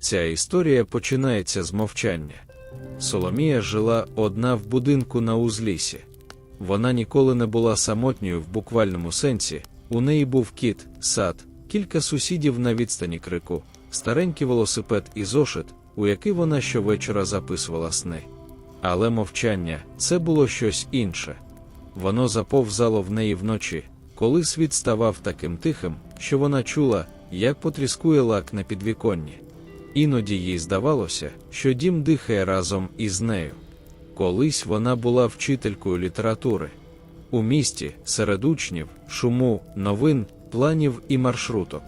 Ця історія починається з мовчання. Соломія жила одна в будинку на узлісі. Вона ніколи не була самотньою в буквальному сенсі. У неї був кіт, сад, кілька сусідів на відстані крику, старенький велосипед і зошит, у який вона щовечора записувала сни. Але мовчання це було щось інше. Воно заповзало в неї вночі, коли світ ставав таким тихим, що вона чула, як потріскує лак на підвіконні. Іноді їй здавалося, що дім дихає разом із нею. Колись вона була вчителькою літератури. У місті, серед учнів, шуму, новин, планів і маршруток.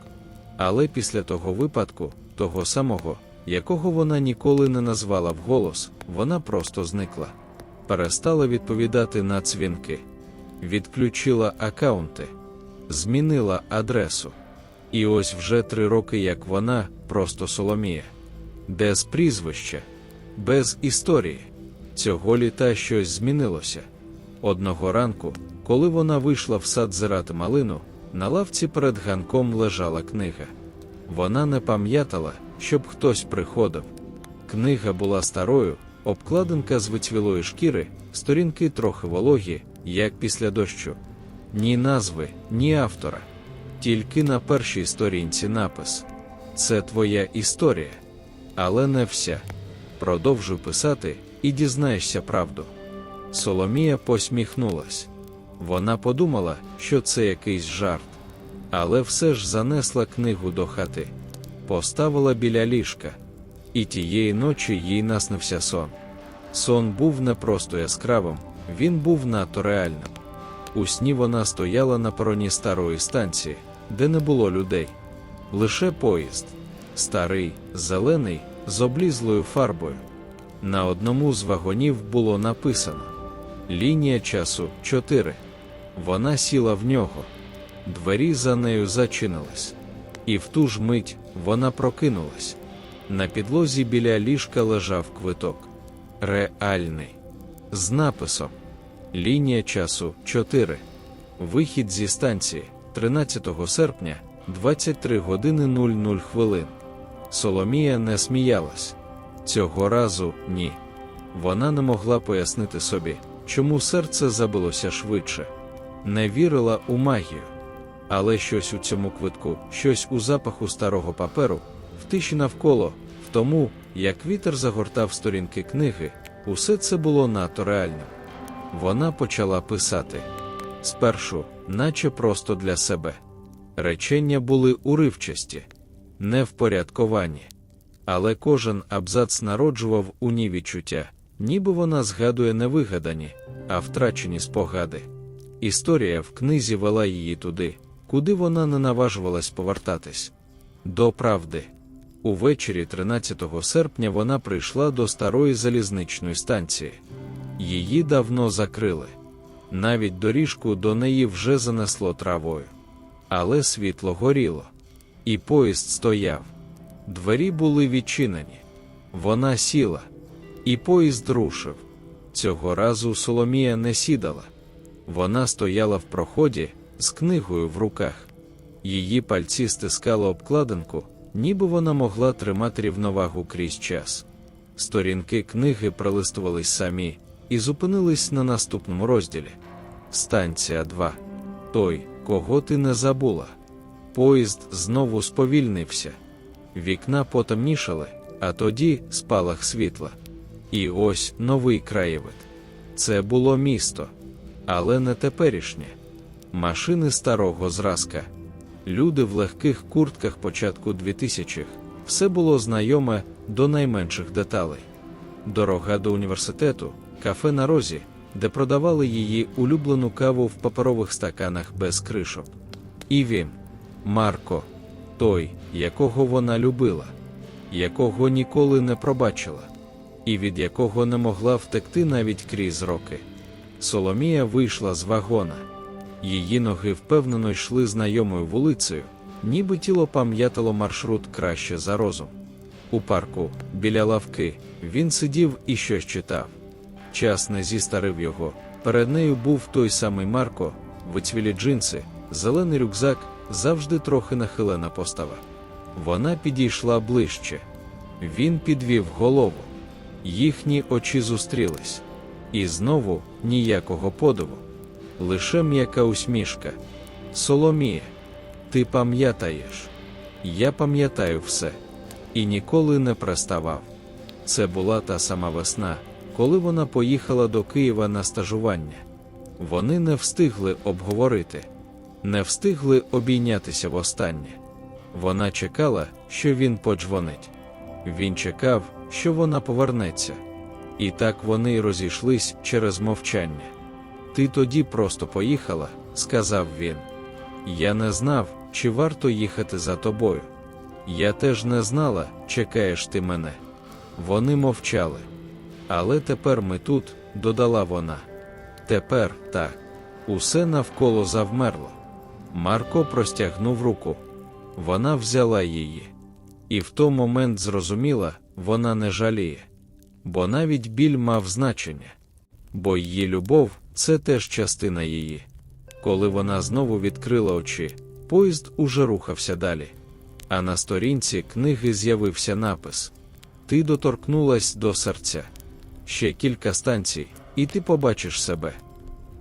Але після того випадку, того самого, якого вона ніколи не назвала вголос, вона просто зникла. Перестала відповідати на дзвінки, відключила акаунти, змінила адресу. І ось вже три роки, як вона, просто Соломія. Без прізвища, без історії. Цього літа щось змінилося. Одного ранку, коли вона вийшла в сад зирати малину, на лавці перед ганком лежала книга. Вона не пам'ятала, щоб хтось приходив. Книга була старою, обкладинка з вицвілої шкіри, сторінки трохи вологі, як після дощу. Ні назви, ні автора. Тільки на першій сторінці напис: Це твоя історія. Але не вся. Продовжуй писати і дізнаєшся правду. Соломія посміхнулась. Вона подумала, що це якийсь жарт, але все ж занесла книгу до хати, поставила біля ліжка, і тієї ночі їй наснився сон. Сон був не просто яскравим, він був надто реальним. У сні вона стояла на пероні старої станції, де не було людей. Лише поїзд, старий, зелений, з облізлою фарбою. На одному з вагонів було написано Лінія часу 4. Вона сіла в нього. Двері за нею зачинились. І в ту ж мить вона прокинулась. На підлозі біля ліжка лежав квиток. Реальний. З написом Лінія часу 4. Вихід зі станції 13 серпня 23 години 00 хвилин. Соломія не сміялась. Цього разу ні. Вона не могла пояснити собі, чому серце забилося швидше. Не вірила у магію. Але щось у цьому квитку, щось у запаху старого паперу, в тиші навколо, в тому, як вітер загортав сторінки книги, усе це було надто реальним. Вона почала писати спершу, наче просто для себе. Речення були уривчасті, не впорядковані. Але кожен абзац народжував у ній відчуття, ніби вона згадує не вигадані, а втрачені спогади. Історія в книзі вела її туди, куди вона не наважувалась повертатись. До правди. Увечері 13 серпня вона прийшла до старої залізничної станції. Її давно закрили. Навіть доріжку до неї вже занесло травою. Але світло горіло, і поїзд стояв. Двері були відчинені. Вона сіла, і поїзд рушив. Цього разу Соломія не сідала. Вона стояла в проході з книгою в руках. Її пальці стискали обкладинку, ніби вона могла тримати рівновагу крізь час. Сторінки книги пролистувались самі і зупинились на наступному розділі. Станція 2. Той, кого ти не забула. Поїзд знову сповільнився. Вікна потемнішали, а тоді спалах світла. І ось новий краєвид. Це було місто, але не теперішнє. Машини старого зразка. Люди в легких куртках початку 2000-х. Все було знайоме до найменших деталей. Дорога до університету, кафе на розі, де продавали її улюблену каву в паперових стаканах без кришок. І він, Марко, той, якого вона любила, якого ніколи не пробачила, і від якого не могла втекти навіть крізь роки. Соломія вийшла з вагона. Її ноги впевнено йшли знайомою вулицею, ніби тіло пам'ятало маршрут краще за розум. У парку, біля лавки, він сидів і щось читав. Час не зістарив його. Перед нею був той самий Марко, вицвілі джинси, зелений рюкзак, завжди трохи нахилена постава. Вона підійшла ближче. Він підвів голову. Їхні очі зустрілись. І знову ніякого подиву. Лише м'яка усмішка. Соломіє, ти пам'ятаєш? Я пам'ятаю все. І ніколи не приставав. Це була та сама весна, коли вона поїхала до Києва на стажування. Вони не встигли обговорити, не встигли обійнятися востаннє. Вона чекала, що він подзвонить. Він чекав, що вона повернеться. І так вони й розійшлись через мовчання. Ти тоді просто поїхала, сказав він. Я не знав, чи варто їхати за тобою. Я теж не знала, чекаєш ти мене. Вони мовчали. Але тепер ми тут, додала вона. Тепер так. Усе навколо завмерло. Марко простягнув руку. Вона взяла її. І в той момент зрозуміла, вона не жаліє. Бо навіть біль мав значення. Бо її любов це теж частина її. Коли вона знову відкрила очі, поїзд уже рухався далі. А на сторінці книги з'явився напис: Ти доторкнулась до серця. Ще кілька станцій, і ти побачиш себе.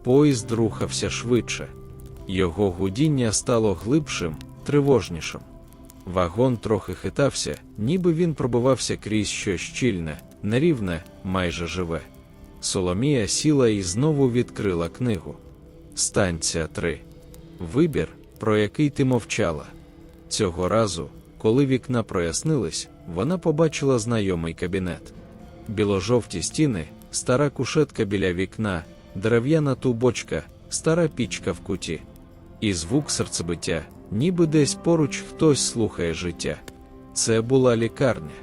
Поїзд рухався швидше. Його гудіння стало глибшим, тривожнішим. Вагон трохи хитався, ніби він пробивався крізь щось щільне, нерівне, майже живе. Соломія сіла і знову відкрила книгу. Станція 3. Вибір, про який ти мовчала. Цього разу, коли вікна прояснились, вона побачила знайомий кабінет. Біложовті стіни, стара кушетка біля вікна, дерев'яна тубочка, стара пічка в куті. І звук серцебиття, ніби десь поруч хтось слухає життя. Це була лікарня.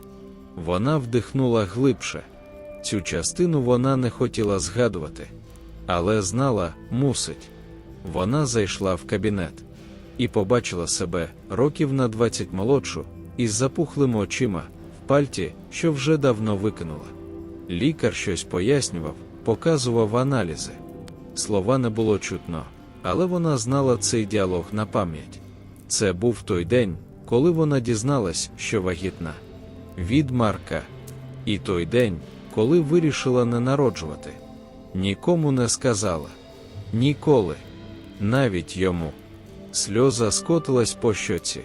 Вона вдихнула глибше. Цю частину вона не хотіла згадувати, але знала, мусить. Вона зайшла в кабінет і побачила себе років на 20 молодшу, із запухлими очима, в пальті, що вже давно викинула. Лікар щось пояснював, показував аналізи. Слова не було чутно, але вона знала цей діалог на пам'ять. Це був той день, коли вона дізналась, що вагітна. Від Марка. І той день, коли вирішила не народжувати. Нікому не сказала. Ніколи. Навіть йому. Сльоза скотилась по щоці.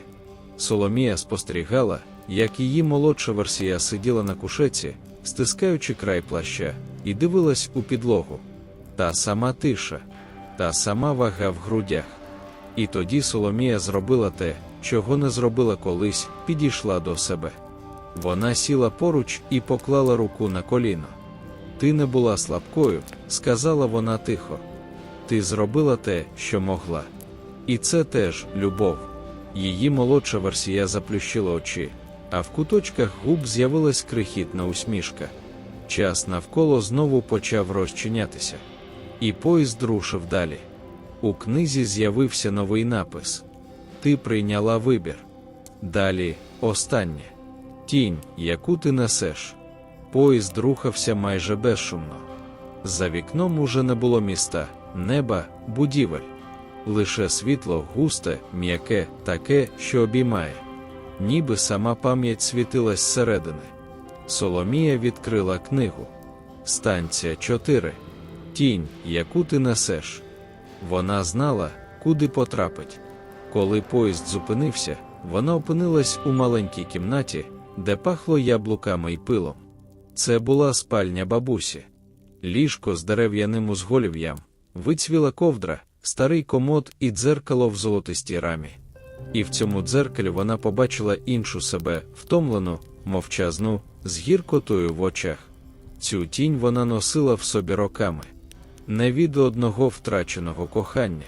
Соломія спостерігала, як її молодша версія сиділа на кушеці, стискаючи край плаща, і дивилась у підлогу. Та сама тиша, та сама вага в грудях. І тоді Соломія зробила те, чого не зробила колись, підійшла до себе. Вона сіла поруч і поклала руку на коліно. Ти не була слабкою, сказала вона тихо. Ти зробила те, що могла. І це теж любов. Її молодша версія заплющила очі, а в куточках губ з'явилась крихітна усмішка. Час навколо знову почав розчинятися. І поїзд рушив далі. У книзі з'явився новий напис: Ти прийняла вибір. Далі останнє тінь, яку ти несеш. Поїзд рухався майже безшумно. За вікном уже не було міста, неба, будівель. Лише світло густе, м'яке, таке, що обіймає. Ніби сама пам'ять світилась зсередини. Соломія відкрила книгу. Станція 4. Тінь, яку ти несеш. Вона знала, куди потрапить. Коли поїзд зупинився, вона опинилась у маленькій кімнаті, де пахло яблуками й пилом. Це була спальня бабусі. Ліжко з дерев'яним узголів'ям, вицвіла ковдра, старий комод і дзеркало в золотистій рамі. І в цьому дзеркалі вона побачила іншу себе, втомлену, мовчазну, з гіркотою в очах. Цю тінь вона носила в собі роками, не від одного втраченого кохання,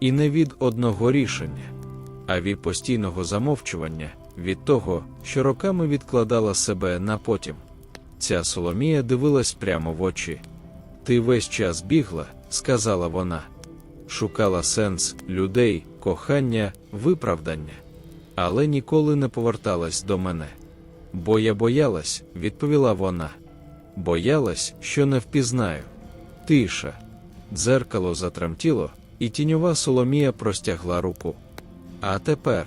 і не від одного рішення, а від постійного замовчування, від того, що роками відкладала себе на потім. Ця Соломія дивилась прямо в очі. Ти весь час бігла, сказала вона, шукала сенс людей, кохання, виправдання, але ніколи не поверталась до мене. Бо я боялась, відповіла вона. Боялась, що не впізнаю. Тиша. Дзеркало затремтіло, і тіньова Соломія простягла руку. А тепер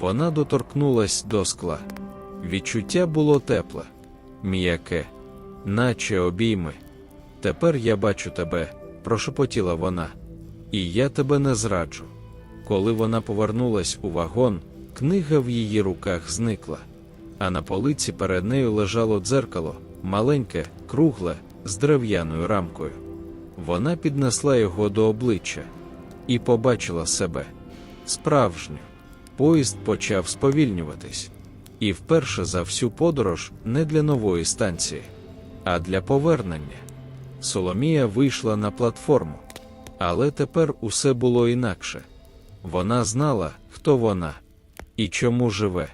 вона доторкнулась до скла. Відчуття було тепле, м'яке, наче обійми. Тепер я бачу тебе, прошепотіла вона, і я тебе не зраджу. Коли вона повернулась у вагон, книга в її руках зникла, а на полиці перед нею лежало дзеркало, маленьке, кругле, з дерев'яною рамкою. Вона піднесла його до обличчя і побачила себе справжню. Поїзд почав сповільнюватись, і вперше за всю подорож не для нової станції, а для повернення. Соломія вийшла на платформу, але тепер усе було інакше. Вона знала, хто вона і чому живе.